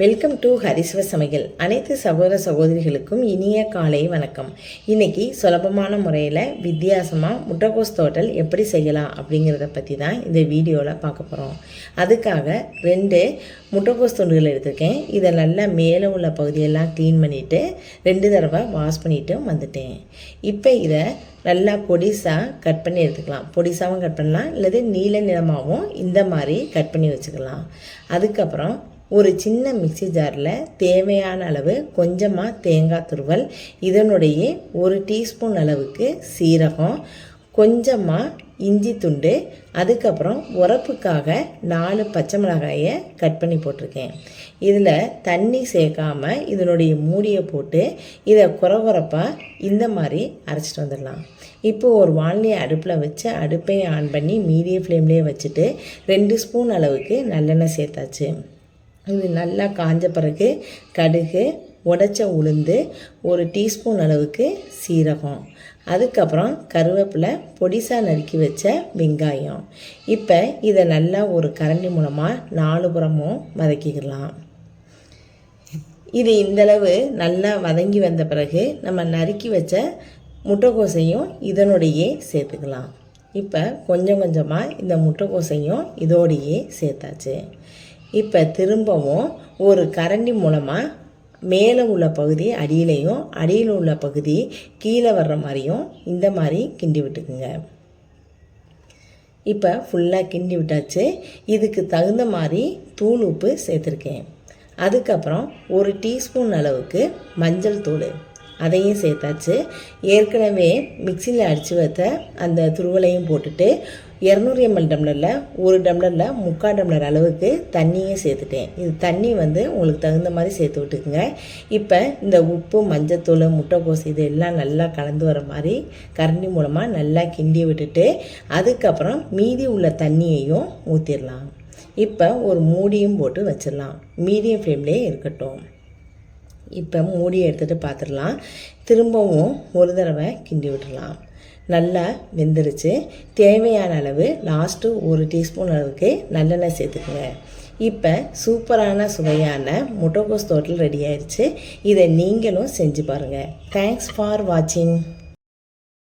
Welcome to ஹரிஸ்வ சமையல் அனைத்து சகோதர சகோதரிகளுக்கும் இனிய காலை வணக்கம். இன்றைக்கி சுலபமான முறையில் வித்தியாசமாக முட்டைக்கோஸ் தோட்டல் எப்படி செய்யலாம் அப்படிங்கிறத பற்றி தான் இந்த வீடியோவில் பார்க்க போகிறோம் அதுக்காக ரெண்டு முட்டைக்கோஸ் துண்டுகள் எடுத்திருக்கேன். இதை நல்லா மேலே உள்ள பகுதியெல்லாம் க்ளீன் பண்ணிவிட்டு ரெண்டு தடவை வாஷ் பண்ணிவிட்டு வந்துட்டேன். இப்போ இதை நல்லா பொடிசாக கட் பண்ணி எடுத்துக்கலாம். பொடிசாகவும் கட் பண்ணலாம். அல்லது நீல நிறமாகவும் இந்த மாதிரி கட் பண்ணி வச்சுக்கலாம். அதுக்கப்புறம் ஒரு சின்ன மிக்ஸி ஜாரில் தேவையான அளவு கொஞ்சமாக தேங்காய் துருவல் இதனுடைய ஒரு டீஸ்பூன் அளவுக்கு சீரகம் கொஞ்சமாக இஞ்சி துண்டு அதுக்கப்புறம் உரப்புக்காக நாலு பச்சை மிளகாயை கட் பண்ணி போட்டிருக்கேன். இதில் தண்ணி சேர்க்காமல் இதனுடைய மூடியை போட்டு இதை குறகுறப்பாக இந்த மாதிரி அரைச்சிட்டு வந்துடலாம். இப்போ ஒரு வானிலையை அடுப்பில் வச்சு அடுப்பையும் ஆன் பண்ணி மீடியம் ஃப்ளேம்லேயே வச்சுட்டு ரெண்டு ஸ்பூன் அளவுக்கு நல்லெண்ணெய் சேர்த்தாச்சு. இது நல்லா காஞ்ச பிறகு கடுகு உடைச்ச உளுந்து ஒரு டீஸ்பூன் அளவுக்கு சீரகம். அதுக்கப்புறம் கருவேப்பிலை பொடிசாக நறுக்கி வச்ச வெங்காயம். இப்போ இதை நல்லா ஒரு கரண்டி மூலமாக நாலு புறமும் வதக்கிக்கலாம். இது இந்தளவு நல்லா வதங்கி வந்த பிறகு நம்ம நறுக்கி வச்ச முட்டைக்கோசையும் இதனோடையே சேர்த்துக்கலாம். இப்போ கொஞ்சம் கொஞ்சமாக இந்த முட்டைக்கோசையும் இதோடையே சேர்த்தாச்சு. இப்போ திரும்பவும் ஒரு கரண்டி மூலமாக மேலே உள்ள பகுதி அடியிலையும் அடியில் உள்ள பகுதி கீழே வர்ற மாதிரியும் இந்த மாதிரி கிண்டி விட்டுக்குங்க. இப்போ ஃபுல்லாக கிண்டி விட்டாச்சு. இதுக்கு தகுந்த மாதிரி தூள் உப்பு சேர்த்துருக்கேன். அதுக்கப்புறம் ஒரு டீஸ்பூன் அளவுக்கு மஞ்சள் தூள். அதையும் சேர்த்தாச்சு. ஏற்கனவே மிக்சியில் அடித்து வைத்த அந்த துருவலையும் போட்டுட்டு இரநூறு எம்எல் டம்ளரில் ஒரு டம்ளரில் முக்கால் டம்ளர் அளவுக்கு தண்ணியும் சேர்த்துட்டேன். இது தண்ணி வந்து உங்களுக்கு தகுந்த மாதிரி சேர்த்து விட்டுக்குங்க. இப்போ இந்த உப்பு மஞ்சத்தூள் முட்டைக்கோஸ் இது எல்லாம் நல்லா கலந்து வர மாதிரி கரண்டி மூலமாக நல்லா கிண்டி விட்டுட்டு அதுக்கப்புறம் மீதி உள்ள தண்ணியையும் ஊற்றிடலாம் இப்போ ஒரு மூடியும் போட்டு வச்சிடலாம் மீடியம் ஃப்ளேம்லேயே இருக்கட்டும். இப்போ மூடி எடுத்துகிட்டு பார்த்துடலாம் திரும்பவும் ஒரு தடவை கிண்டி விட்டுடலாம் நல்லா வெந்துருச்சு. தேவையான அளவு லாஸ்ட்டு ஒரு டீஸ்பூன் அளவுக்கு நல்லெண்ணெய் சேர்த்துக்குங்க. இப்போ சூப்பரான சுவையான முட்டைக்கோஸ் தோட்டல் ரெடி ஆயிடுச்சு இதை நீங்களும் செஞ்சு பாருங்கள் தேங்க்ஸ் ஃபார் வாட்சிங்